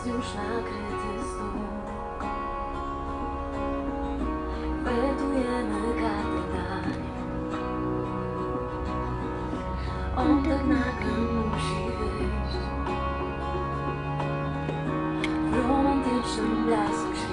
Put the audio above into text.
jest już nakryty stół. Pytujemy kartę dań On tak nagle musi wyjść. W romantycznym blasku